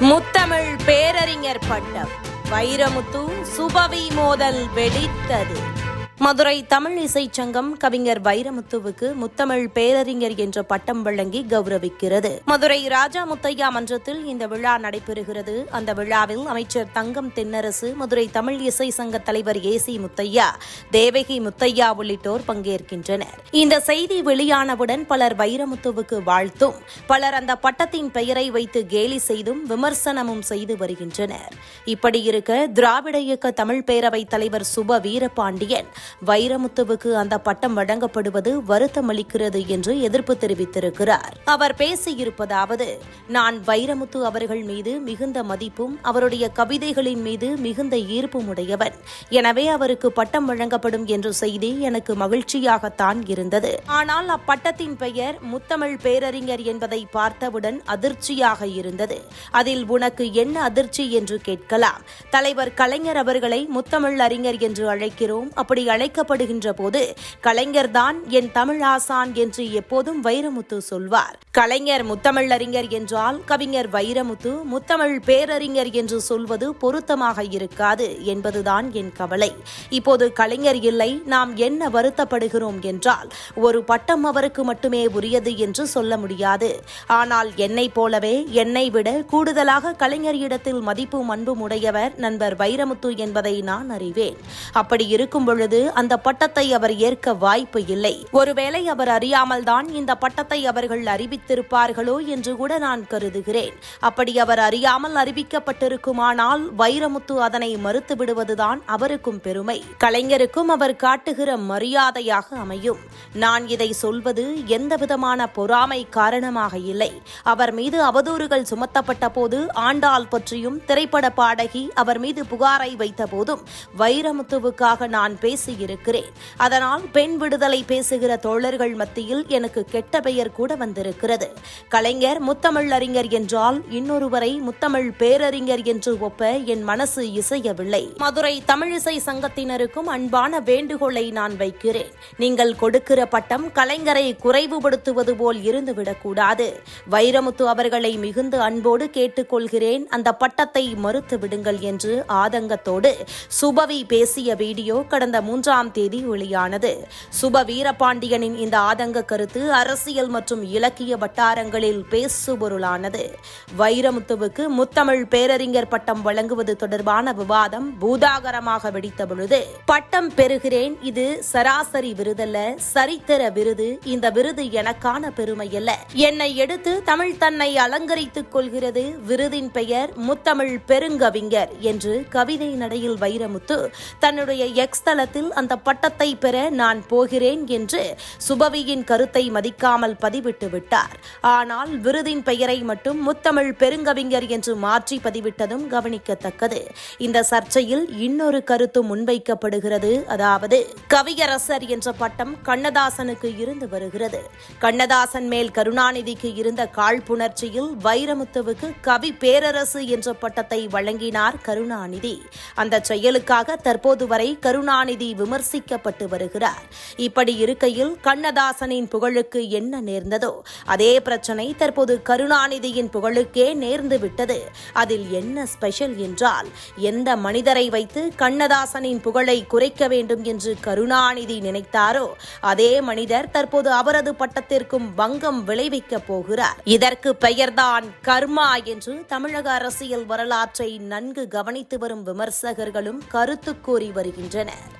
முத்தமிழ் பேரறிஞர் பட்டம் வைரமுத்து சுபவி மோதல் வெடித்தது. மதுரை தமிழ் இசைச் சங்கம் கவிஞர் வைரமுத்துவுக்கு முத்தமிழ் பேரறிஞர் என்ற பட்டம் வழங்கி கௌரவிக்கிறது. மதுரை ராஜா முத்தையா மன்றத்தில் இந்த விழா நடைபெறுகிறது. அந்த விழாவில் அமைச்சர் தங்கம் தென்னரசு மதுரை தமிழ் இசை சங்க தலைவர் ஏ சி முத்தையா தேவகி முத்தையா உள்ளிட்டோர் பங்கேற்கின்றனர். இந்த செய்தி வெளியானவுடன் பலர் வைரமுத்துவுக்கு வாழ்த்தும். பலர் அந்த பட்டத்தின் பெயரை வைத்து கேலி செய்தும் விமர்சனமும் செய்து வருகின்றனர். இப்படி இருக்க திராவிட இயக்க தமிழ் பேரவைத் தலைவர் சுப வீரபாண்டியன் வைரமுத்துவுக்கு அந்த பட்டம் வழங்கப்படுவது வருத்தமளிக்கிறது என்று எதிர்ப்பு தெரிவித்திருக்கிறார். அவர் பேசியிருப்பதாவது நான் வைரமுத்து அவர்கள் மீது மிகுந்த மதிப்பும் அவருடைய கவிதைகளின் மீது மிகுந்த ஈர்ப்பும் உடையவன். எனவே அவருக்கு பட்டம் வழங்கப்படும் என்ற செய்தி எனக்கு மகிழ்ச்சியாகத்தான் இருந்தது. ஆனால் அப்பட்டத்தின் பெயர் முத்தமிழ் பேரறிஞர் என்பதை பார்த்தவுடன் அதிர்ச்சியாக இருந்தது. அதில் உனக்கு என்ன அதிர்ச்சி என்று கேட்கலாம். தலைவர் கலைஞர் அவர்களை முத்தமிழ் அறிஞர் என்று அழைக்கிறோம். அப்படி அழைக்கப்படுகின்ற போது கலைஞர்தான் என் தமிழ் ஆசான் என்று எப்போதும் வைரமுத்து சொல்வார். கலைஞர் முத்தமிழறிஞர் என்றால் கவிஞர் வைரமுத்து முத்தமிழ் பேரறிஞர் என்று சொல்வது பொருத்தமாக இருக்காது என்பதுதான் என் கவலை. இப்போது கலைஞர் இல்லை நாம் என்ன வருத்தப்படுகிறோம் என்றால் ஒரு பட்டம் அவருக்கு மட்டுமே உரியது என்று சொல்ல முடியாது. ஆனால் என்னை போலவே என்னை விட கூடுதலாக கலைஞர் இடத்தில் மதிப்பும் அன்பும் உடையவர் நண்பர் வைரமுத்து என்பதை நான் அறிவேன். அப்படி இருக்கும் பொழுது அந்த பட்டத்தை அவர் ஏற்க வாய்ப்பு இல்லை. ஒருவேளை அவர் அறியாமல் தான் இந்த பட்டத்தை அவர்கள் அறிவித்திருப்பார்களோ என்று கூட நான் கருதுகிறேன். அப்படி அவர் அறியாமல் அறிவிக்கப்பட்டிருக்குமானால் வைரமுத்து அதனை மறுத்து விடுவதுதான் அவருக்கும் பெருமை. கலைஞருக்கும் அவர் காட்டுகிற மரியாதையாக அமையும். நான் இதை சொல்வது எந்தவிதமான பொறாமை காரணமாக இல்லை. அவர் மீது அவதூறுகள் சுமத்தப்பட்ட போது ஆண்டாள் பற்றியும் திரைப்பட பாடகி அவர் மீது புகாரை வைத்த போதும் வைரமுத்துவுக்காக நான் பேசியிருக்கிறேன் அதனால் பெண் விடுதலை பேசுகிற தோழர்கள் மத்தியில் எனக்கு கெட்ட பெயர் கூட வந்திருக்கிறது. கலைஞர் முத்தமிழ் அறிஞர் என்றால் இன்னொருவரை முத்தமிழ் பேரறிஞர் என்று ஒப்ப என் மனசு இசையவில்லை. மதுரை தமிழிசை சங்கத்தினருக்கும் அன்பான வேண்டுகோளை நான் வைக்கிறேன். நீங்கள் கொடுக்கிற பட்டம் கலைஞரை குறைவுபடுத்துவது போல் இருந்துவிடக்கூடாது வைரமுத்து அவர்களை மிகுந்த அன்போடு கேட்டுக்கொள்கிறேன். அந்த பட்டத்தை மறுத்து விடுங்கள் என்று ஆதங்கத்தோடு சுபவி பேசிய வீடியோ கடந்த மூன்றாம் தேதி வெளியானது. சுப வீரபாண்டியனின் இந்த ஆதங்க கருத்து அரசியல் மற்றும் இலக்கிய வட்டாரங்களில் பேசுபொருளானது. வைரமுத்துவுக்கு முத்தமிழ் பேரறிஞர் பட்டம் வழங்குவது தொடர்பான விவாதம் பூதாகரமாக வெடித்த பொழுது பட்டம் பெறுகிறேன் இது சராசரி விருதல்ல சரித்திர விருது இந்த விருது எனக்கான பெருமை அல்ல என்னை எடுத்து தமிழ் தன்னை அலங்கரித்துக் கொள்கிறது விருதின் பெயர் முத்தமிழ் பெருங்கவிஞர் என்று கவிதை நடையில் வைரமுத்து தன்னுடைய எக்ஸ் தளத்தில் அந்த பட்டத்தை பெற நான் போகிறேன் என்று சுபவியின் கருத்தை மதிக்காமல் பதிவிட்டு விட்டார். ஆனால் விருதின் பெயரை மட்டும் முத்தமிழ் பெருங்கவிஞர் என்று மாற்றி பதிவிட்டதும் கவனிக்கத்தக்கது. இந்த சர்ச்சையில் இன்னொரு கருத்து முன்வைக்கப்படுகிறது. அதாவது கவியரசர் என்ற பட்டம் கண்ணதாசனுக்கு இருந்து வருகிறது. கண்ணதாசன் மேல் கருணாநிதிக்கு இருந்த காழ்ப்புணர்ச்சியில் வைரமுத்துவுக்கு கவி பேரரசு என்ற பட்டத்தை வழங்கினார் கருணாநிதி. அந்த செயலுக்காக தற்போது வரை கருணாநிதி விமர்சிக்கப்பட்டு வருகிறார். இப்படி இருக்கையில் கண்ணதாசனின் புகழுக்கு என்ன நேர்ந்ததோ அதே பிரச்சனை தற்போது கருணாநிதியின் புகழுக்கே நேர்ந்து விட்டது. அதில் என்ன ஸ்பெஷல் என்றால் எந்த மனிதரை வைத்து கண்ணதாசனின் புகழை குறைக்க வேண்டும் என்று கருணாநிதி நினைத்தாரோ அதே மனிதர் தற்போது அவரது பட்டத்திற்கும் பங்கம் விளைவிக்கப் போகிறார். இதற்கு பெயர்தான் கர்மா என்று தமிழக அரசியல் வரலாற்றை நன்கு கவனித்து வரும் விமர்சகர்களும் கருத்து கூறி வருகின்றனர்.